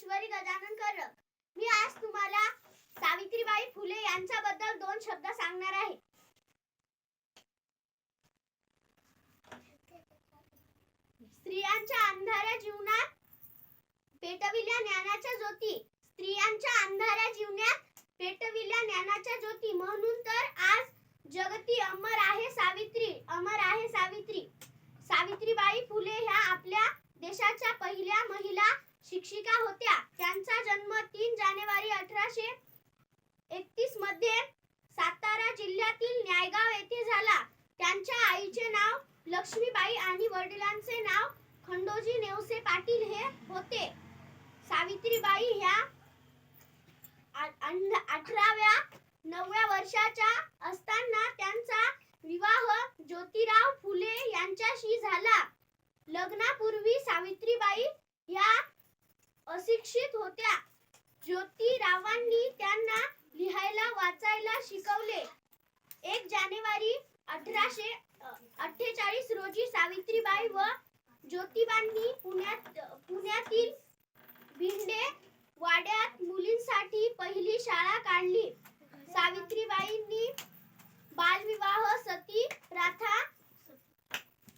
ईश्वरी गजानन करक मी आज तुम्हाला सावित्रीबाई फुले यांच्याबद्दल दोन शब्द सांगणार आहे. स्त्रियांच्या अंधाऱ्या जीवनात पेटविल्या ज्ञानाच्या ज्योती. स्त्रियांच्या अंधाऱ्या जीवनात पेटविल्या ज्ञानाच्या ज्योती. म्हणून तर आज जगती लक्ष्मीबाई आणि वडिलांचे नाव खंडोजी नेवसे पाटील हे होते. सावित्रीबाई ह्या अठराव्या नवव्या वर्षाच्या असताना त्यांचा विवाह ज्योतिराव फुले यांच्याशी झाला. लग्नापूर्वी सावित्रीबाई या अशिक्षित होत्या. ज्योतिरावांनी त्यांना लिहायला वाचायला शिकवले. एक जानेवारी अठराशे अठ्ठेचाळीस रोजी सावित्रीबाई व ज्योतिबांनी पुण्यात पुण्यातील भिंडे वाड्यात मुलींसाठी पहिली शाळा काढली. सावित्रीबाईंनी बालविवाह सती प्रथा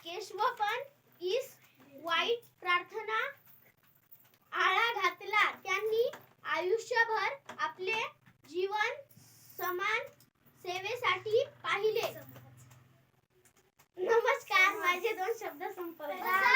केशवपण ईस वाईट प्रार्थना शब्द संपवले